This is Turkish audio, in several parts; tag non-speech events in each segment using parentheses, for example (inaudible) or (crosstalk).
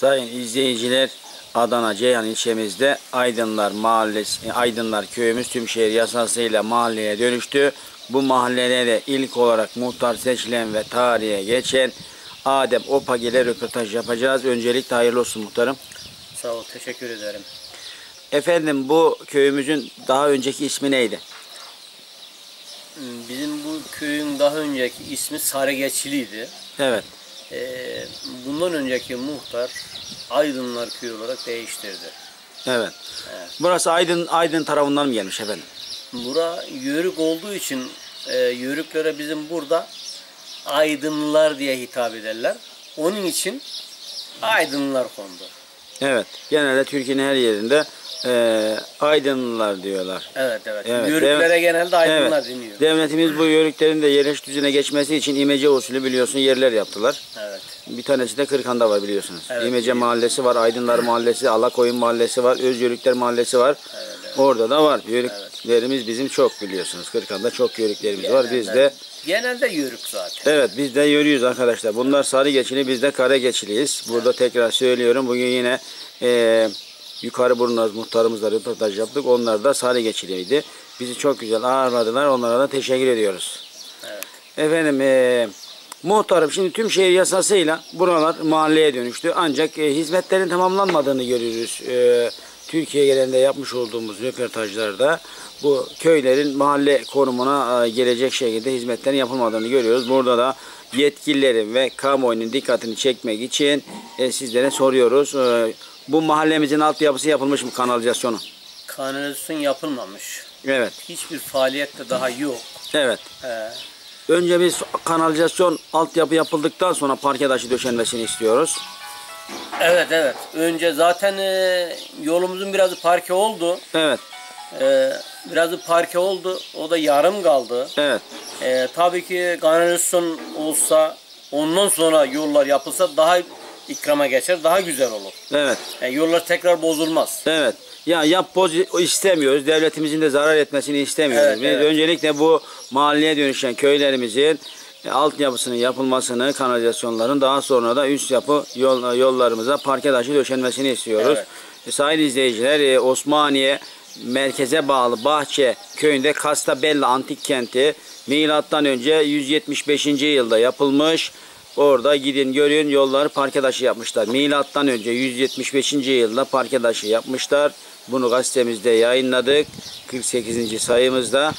Sayın izleyiciler Adana Ceyhan ilçemizde Aydınlar Mahallesi, Aydınlar köyümüz tüm şehir yasasıyla mahalleye dönüştü. Bu mahallede de ilk olarak muhtar seçilen ve tarihe geçen Adem Opak ile röportaj yapacağız. Öncelikle hayırlı olsun muhtarım. Sağ ol, teşekkür ederim. Efendim bu köyümüzün daha önceki ismi neydi? Hmm, Bizim bu köyün daha önceki ismi Sarıgeçliydi. Evet. Ee, bundan önceki muhtar Aydınlar Köyü olarak değiştirdi. Evet. Evet. Burası Aydın Aydın tarafından mı gelmiş efendim? Bura yörük olduğu için e, yörüklere bizim burada Aydınlar diye hitap ederler. Onun için Aydınlar kondu. Evet. Genelde Türkiye'nin her yerinde eee Aydınlılar diyorlar. Evet evet. Evet, Yörüklere dev- genelde Aydınlar Evet. deniyor. Devletimiz bu yörüklerin de yerleş düzene geçmesi için imece usulü biliyorsun yerler yaptılar. Evet. Bir tanesi de Kırkan'da var biliyorsunuz. Evet, İmece biliyorum. Mahallesi var, Aydınlar Mahallesi, Alakoyun Mahallesi var, Öz Yörükler Mahallesi var. Evet, evet. Orada da var. Yörüklerimiz bizim çok biliyorsunuz. Kırkan'da çok yörüklerimiz var. Biz de Genelde yörük zaten. Evet biz de yürüyoruz arkadaşlar. Bunlar sarı geçili biz de kara geçiliyiz. Burada tekrar söylüyorum. Bugün yine e, yukarı burnaz muhtarımızla röportaj yaptık. Onlar da sarı geçiliydi. Bizi çok güzel ağırladılar. Onlara da teşekkür ediyoruz. Evet. Efendim e, muhtarım şimdi tüm şehir yasasıyla buralar mahalleye dönüştü. Ancak e, hizmetlerin tamamlanmadığını görüyoruz. E, Türkiye genelinde yapmış olduğumuz röportajlarda bu köylerin mahalle konumuna e, gelecek şekilde hizmetlerin yapılmadığını görüyoruz. Burada da yetkililerin ve kamuoyunun dikkatini çekmek için e, sizlere soruyoruz. E, bu mahallemizin altyapısı yapılmış mı kanalizasyonu? Kanalizasyon yapılmamış. Evet. Hiçbir faaliyet de daha yok. Evet. Ee, Önce biz kanalizasyon altyapı yapıldıktan sonra parke taşı döşenmesini istiyoruz. evet evet. Önce zaten e, yolumuzun birazı parke oldu. Evet, Ee, birazı parke oldu. O da yarım kaldı. evet, Ee, tabii ki kanalizasyon olsa ondan sonra yollar yapılsa daha ikrama geçer. Daha güzel olur. evet, Yani yollar tekrar bozulmaz. evet. Ya yap boz istemiyoruz. Devletimizin de zarar etmesini istemiyoruz. Evet, Biz evet. öncelikle bu mahalleye dönüşen köylerimizin e, altyapısının yapılmasını, kanalizasyonların daha sonra da üst yapı yol, yollarımıza parke taşı döşenmesini istiyoruz. Evet. E, sayın izleyiciler e, Osmaniye merkeze bağlı Bahçe köyünde Kastabella antik kenti milattan önce 175. yılda yapılmış. Orada gidin görün yolları parke taşı yapmışlar. Milattan önce 175. yılda parke taşı yapmışlar. Bunu gazetemizde yayınladık. 48. sayımızda.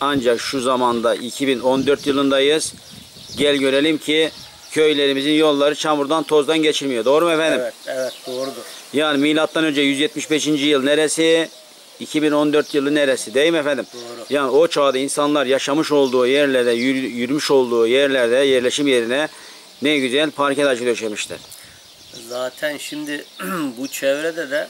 Ancak şu zamanda 2014 yılındayız. Gel görelim ki köylerimizin yolları çamurdan tozdan geçilmiyor. Doğru mu efendim? Evet, evet doğrudur. Yani milattan önce 175. yıl neresi? 2014 yılı neresi değil mi efendim? Doğru. Yani o çağda insanlar yaşamış olduğu yerlerde, yürü- yürümüş olduğu yerlerde, yerleşim yerine ne güzel parke taşı döşemişler. Zaten şimdi (clears throat) bu çevrede de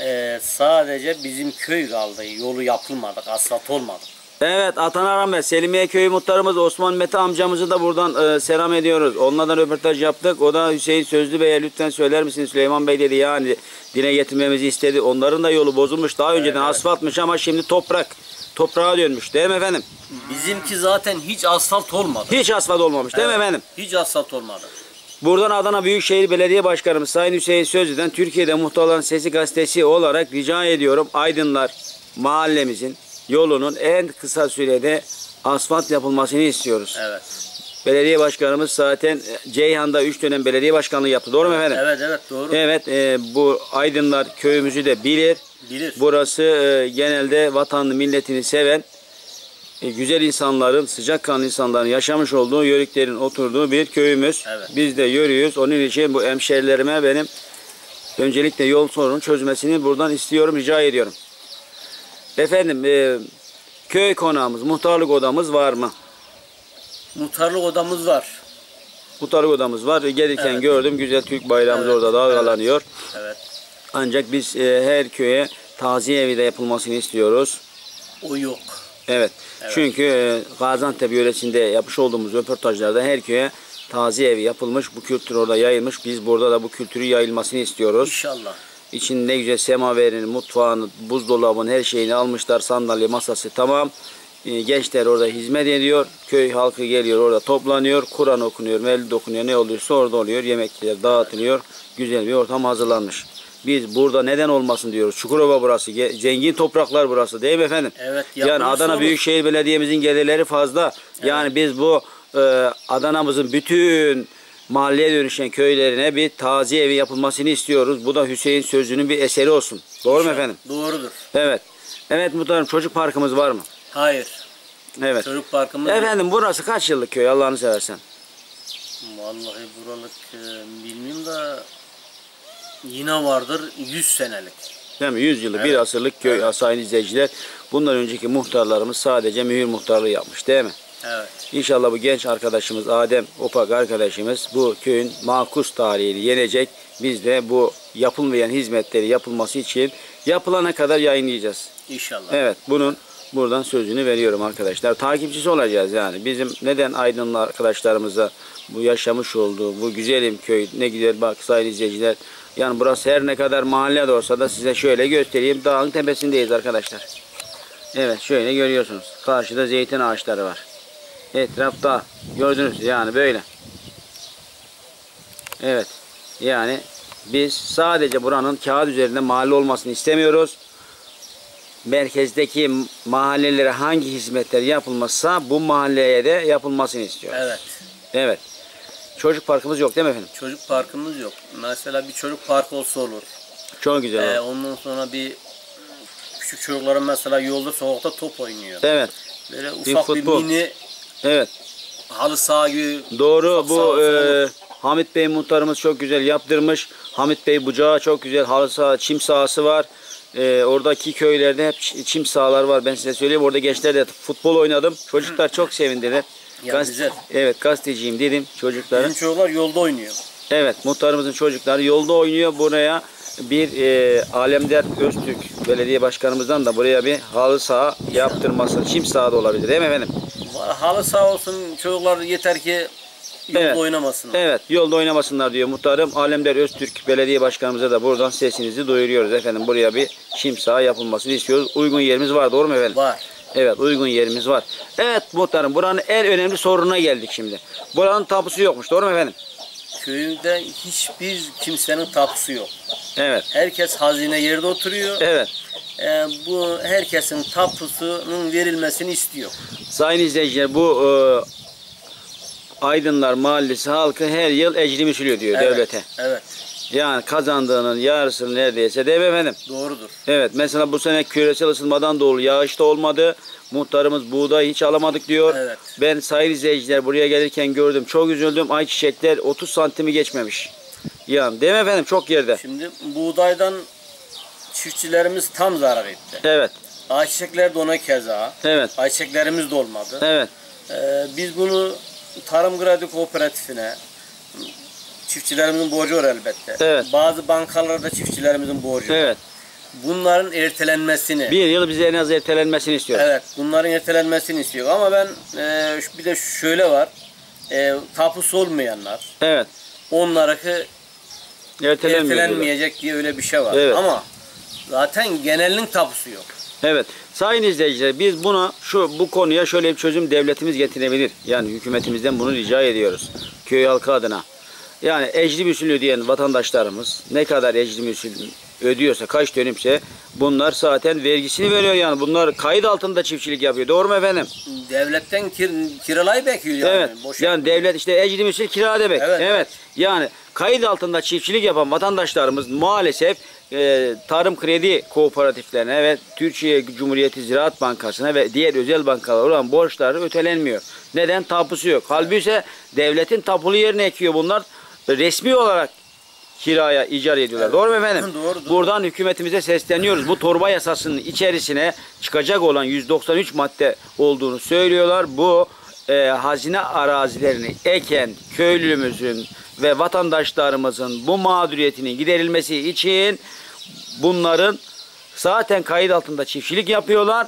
e, sadece bizim köy kaldı. Yolu yapılmadı, asfalt olmadı. Evet Atana Rahmet Selimiye Köyü muhtarımız Osman Mete amcamızı da buradan e, selam ediyoruz. Onunla da röportaj yaptık. O da Hüseyin Sözlü Bey'e lütfen söyler misiniz Süleyman Bey dedi yani dile getirmemizi istedi. Onların da yolu bozulmuş. Daha önceden evet. asfaltmış ama şimdi toprak. Toprağa dönmüş değil mi efendim? Bizimki zaten hiç asfalt olmadı. Hiç asfalt olmamış değil mi Evet, efendim? Hiç asfalt olmadı. Buradan Adana Büyükşehir Belediye Başkanımız Sayın Hüseyin Sözlü'den Türkiye'de Muhtarların Sesi gazetesi olarak rica ediyorum. Aydınlar mahallemizin yolunun en kısa sürede asfalt yapılmasını istiyoruz. Evet. Belediye başkanımız zaten e, Ceyhan'da 3 dönem belediye başkanlığı yaptı. Doğru mu efendim? Evet evet doğru. Evet, e, bu Aydınlar köyümüzü de bilir. Bilir. Burası e, genelde vatanını, milletini seven, e, güzel insanların, sıcakkanlı insanların yaşamış olduğu, yörüklerin oturduğu bir köyümüz. Evet. Biz de yürüyoruz. Onun için bu hemşerilerime benim öncelikle yol sorunun çözmesini buradan istiyorum, rica ediyorum. Efendim, e, köy konağımız, muhtarlık odamız var mı? Muhtarlık odamız var. Muhtarlık odamız var. Gelirken Evet. gördüm güzel Türk bayrağımız Evet, orada dalgalanıyor. Evet. Ancak biz e, her köye taziye evi de yapılmasını istiyoruz. O yok. Evet. Evet. Çünkü e, Gaziantep yöresinde yapmış olduğumuz röportajlarda her köye taziye evi yapılmış. Bu kültür orada yayılmış. Biz burada da bu kültürü yayılmasını istiyoruz. İnşallah. İçinde ne güzel semaverini, mutfağını, buzdolabını, her şeyini almışlar. Sandalye, masası tamam. e, gençler orada hizmet ediyor. Köy halkı geliyor orada toplanıyor. Kur'an okunuyor, mevlid okunuyor. Ne oluyorsa orada oluyor. Yemekler dağıtılıyor. Güzel bir ortam hazırlanmış. Biz burada neden olmasın diyoruz. Çukurova burası. Zengin topraklar burası değil mi efendim? Evet, Yani Adana olur. Büyükşehir Belediye'mizin gelirleri fazla. Yani biz bu e, Adana'mızın bütün mahalleye dönüşen köylerine bir taziye evi yapılmasını istiyoruz. Bu da Hüseyin Sözlü'nün bir eseri olsun. Doğru mu efendim? Doğrudur. Evet. Evet muhtarım çocuk parkımız var mı? Hayır. Evet. Çocuk parkımız Efendim burası kaç yıllık köy Allah'ını seversen? Vallahi buralık e, bilmiyorum da yine vardır 100 senelik. Değil mi? 100 yıllık bir Evet. asırlık köy sayın izleyiciler. Bundan önceki muhtarlarımız sadece mühür muhtarlığı yapmış değil mi? Evet. İnşallah bu genç arkadaşımız Adem Opak arkadaşımız bu köyün makus tarihini yenecek. Biz de bu yapılmayan hizmetleri yapılması için yapılana kadar yayınlayacağız. İnşallah. Evet bunun buradan sözünü veriyorum arkadaşlar. Takipçisi olacağız yani. Bizim neden Aydınlı arkadaşlarımıza bu yaşamış olduğu bu güzelim köy ne güzel bak sayın izleyiciler. Yani burası her ne kadar mahalle de olsa da size şöyle göstereyim. Dağın tepesindeyiz arkadaşlar. Evet şöyle görüyorsunuz. Karşıda zeytin ağaçları var. Etrafta gördünüz yani böyle. Evet. Yani biz sadece buranın kağıt üzerinde mahalle olmasını istemiyoruz merkezdeki mahallelere hangi hizmetler yapılmazsa bu mahalleye de yapılmasını istiyoruz. Evet. Evet. Çocuk parkımız yok değil mi efendim? Çocuk parkımız yok. Mesela bir çocuk parkı olsa olur. Çok güzel. Ee, oldu. ondan sonra bir küçük çocukların mesela yolda sokakta top oynuyor. Evet. Böyle Bir ufak bir, futbol. mini Evet. halı saha gibi Doğru. Bu e, Hamit Bey muhtarımız çok güzel yaptırmış. Hamit Bey bucağı çok güzel. Halı saha, çim sahası var. E, oradaki köylerde hep çim sahalar var. Ben size söyleyeyim. Orada gençler de futbol oynadım. Çocuklar çok sevindiler. Ya güzel. Evet gazeteciyim dedim çocuklara. bizim çocuklar yolda oynuyor. Evet, muhtarımızın çocukları yolda oynuyor. Buraya bir e, Alemdar Öztürk belediye başkanımızdan da buraya bir halı saha yaptırması. Çim saha da olabilir değil mi efendim? Halı saha olsun çocuklar yeter ki yolda Evet. oynamasın. Evet, yolda oynamasınlar diyor muhtarım. Alemdar Öztürk belediye başkanımıza da buradan sesinizi duyuruyoruz efendim. Buraya bir çim saha yapılmasını istiyoruz. Uygun yerimiz var doğru mu efendim? Var. Evet, uygun yerimiz var. Evet muhtarım, buranın en önemli sorununa geldik şimdi. Buranın tapusu yokmuş doğru mu efendim? Köyümde hiçbir kimsenin tapusu yok. Evet. Herkes hazine yerde oturuyor. Evet. Ee, bu herkesin tapusunun verilmesini istiyor. Sayın izleyiciler bu e, Aydınlar Mahallesi halkı her yıl ecrim usulü diyor Evet, devlete. Evet. Yani kazandığının yarısını neredeyse değil mi efendim? Doğrudur. Evet mesela bu sene küresel ısınmadan dolayı yağış da olmadı. Muhtarımız buğday hiç alamadık diyor. Evet. Ben sayın izleyiciler buraya gelirken gördüm. Çok üzüldüm. Ayçiçekler 30 santimi geçmemiş. Yani değil mi efendim? Çok yerde. Şimdi buğdaydan çiftçilerimiz tam zarar etti. Evet. Ayçiçekler de ona keza. Evet. Ayçiçeklerimiz de olmadı. Evet. Ee, biz bunu Tarım Kredi Kooperatifine çiftçilerimizin borcu var elbette. Evet. Bazı bankalarda çiftçilerimizin borcu. var. Evet. Bunların ertelenmesini Bir yıl bize en az ertelenmesini istiyoruz. Evet, bunların ertelenmesini istiyor. Ama ben e, bir de şöyle var. E, tapusu olmayanlar, Evet. onlarınki Ertelenmiyor. diyorlar. ertelenmeyecek diye öyle bir şey var. Evet. Ama zaten genelinin tapusu yok. Evet. Sayın izleyiciler biz buna şu bu konuya şöyle bir çözüm devletimiz getirebilir. Yani hükümetimizden bunu rica ediyoruz. Köy halkı adına. Yani ecri usul ödeyen vatandaşlarımız ne kadar ecri usul ödüyorsa kaç dönümse bunlar zaten vergisini veriyor yani. Bunlar kayıt altında çiftçilik yapıyor. Doğru mu efendim? Devletten kir, kiralayı bekliyor yani. evet. Boş yani devlet işte ecri usul kira demek. Evet. evet. Yani kayıt altında çiftçilik yapan vatandaşlarımız maalesef e, tarım kredi kooperatiflerine ve Türkiye Cumhuriyeti Ziraat Bankası'na ve diğer özel bankalara olan borçları ötelenmiyor. Neden? Tapusu yok. Halbuki ise devletin tapulu yerine ekiyor bunlar. Resmi olarak kiraya icar ediyorlar. Evet. Doğru mu efendim? (laughs) Doğru, doğru. Buradan hükümetimize sesleniyoruz. Bu torba yasasının içerisine çıkacak olan 193 madde olduğunu söylüyorlar. Bu e, hazine arazilerini eken köylümüzün ve vatandaşlarımızın bu mağduriyetinin giderilmesi için bunların zaten kayıt altında çiftçilik yapıyorlar.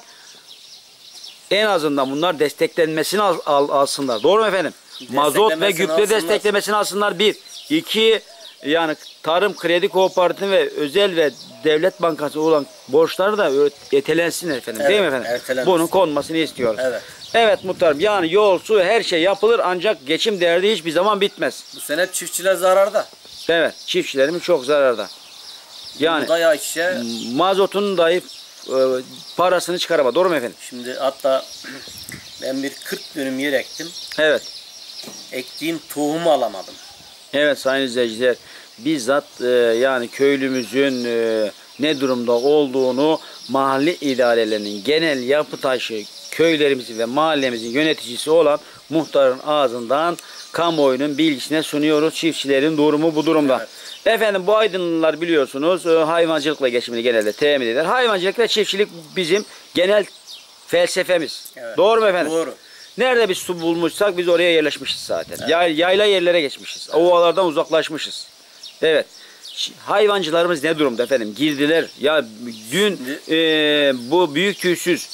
En azından bunlar desteklenmesini al- al- alsınlar. Doğru mu efendim? Mazot ve gübre alsınlar. desteklemesini alsınlar. Bir. İki, Yani Tarım Kredi Kooperatifi ve özel ve devlet bankası olan borçları da ö- etelensin efendim. Değil mi Evet, efendim? ertelensin. Bunun konmasını istiyoruz. Evet. Evet muhtarım yani yol, su her şey yapılır ancak geçim derdi hiçbir zaman bitmez. Bu sene çiftçiler zararda. Evet çiftçilerimiz çok zararda. Yani Bu da ya işe mazotun dahi e, parasını çıkarama. Doğru mu efendim? şimdi hatta ben bir 40 dönüm yer ektim. Evet. Ektiğim tohumu alamadım. Evet sayın izleyiciler bizzat e, yani köylümüzün e, ne durumda olduğunu mahalle idarelerinin genel yapı taşı köylerimizin ve mahallemizin yöneticisi olan muhtarın ağzından kamuoyunun bilgisine sunuyoruz. Çiftçilerin durumu bu durumda. Efendim bu aydınlılar biliyorsunuz e, hayvancılıkla geçimini genelde temin eder. Hayvancılık ve çiftçilik bizim genel felsefemiz. Evet. Doğru mu efendim? Doğru. Nerede bir su bulmuşsak biz oraya yerleşmişiz zaten. Yay- yayla yerlere geçmişiz. Ovalardan uzaklaşmışız. Evet. Hayvancılarımız ne durumda efendim? Girdiler. Ya dün e, bu büyük tüysüz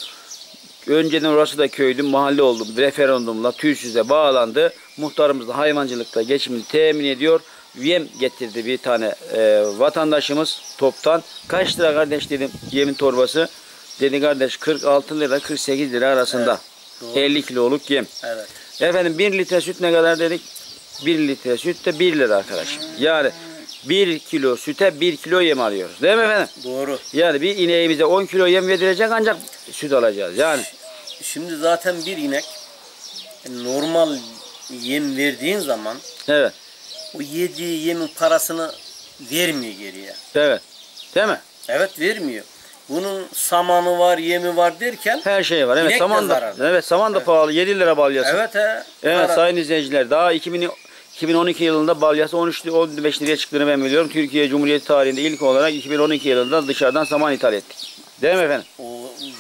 önceden orası da köydü, mahalle oldu. Referandumla tüysüze bağlandı. Muhtarımız da hayvancılıkta geçimini temin ediyor. Yem getirdi bir tane e, vatandaşımız toptan. Kaç lira kardeş dedim yemin torbası. Dedi kardeş 46 lira 48 lira arasında. doğru. 50 kiloluk yem. Evet. Efendim 1 litre süt ne kadar dedik? 1 litre süt de 1 lira arkadaşım. Yani 1 kilo süte 1 kilo yem alıyoruz. Değil mi efendim? Doğru. Yani bir ineğimize 10 kilo yem verilecek ancak süt alacağız. Yani Şimdi zaten bir inek normal yem verdiğin zaman evet. o yediği yemin parasını vermiyor geriye. Evet. Değil mi? Evet vermiyor. Bunun samanı var, yemi var derken Her şey var. Evet saman da, zararlı. evet, saman da pahalı. 7 lira balyası. Evet, evet he. zarar. sayın izleyiciler daha 2000 2012 yılında balyası 13 li- 15 liraya çıktığını ben biliyorum. Türkiye Cumhuriyeti tarihinde ilk olarak 2012 yılında dışarıdan saman ithal ettik. Değil mi efendim? O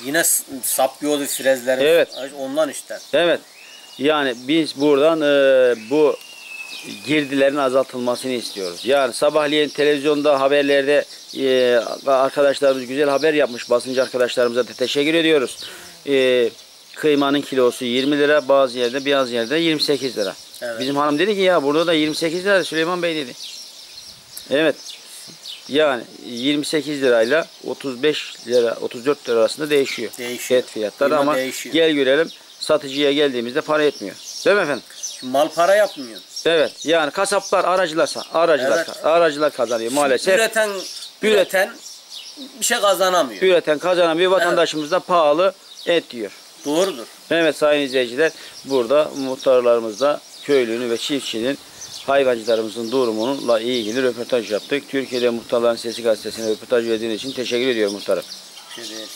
yine s- saplıyordu frezleri. Evet. Ondan işte. Evet. Yani biz buradan e, bu girdilerin azaltılmasını istiyoruz. Yani sabahleyin televizyonda haberlerde e, arkadaşlarımız güzel haber yapmış. Basıncı arkadaşlarımıza da teşekkür ediyoruz. E, kıymanın kilosu 20 lira, bazı yerde biraz yerde 28 lira. Evet. Bizim hanım dedi ki ya burada da 28 lira Süleyman Bey dedi. Evet. Yani 28 lirayla 35 lira 34 lira arasında değişiyor. Değişiyor. Et fiyatları Kıyma ama değişiyor. gel görelim satıcıya geldiğimizde para etmiyor. Değil mi efendim? Şimdi mal para yapmıyor. Evet. Yani kasaplar aracılar aracılar Evet. aracılar kazanıyor maalesef. Üreten, üreten bir şey kazanamıyor. Üreten kazanamıyor. Vatandaşımız da pahalı et diyor. Doğrudur. Evet sayın izleyiciler burada muhtarlarımızla köylünün ve çiftçinin hayvancılarımızın durumununla ilgili röportaj yaptık. Türkiye'de Muhtarların Sesi gazetesine röportaj verdiğiniz için teşekkür ediyorum muhtarım. Şey değil.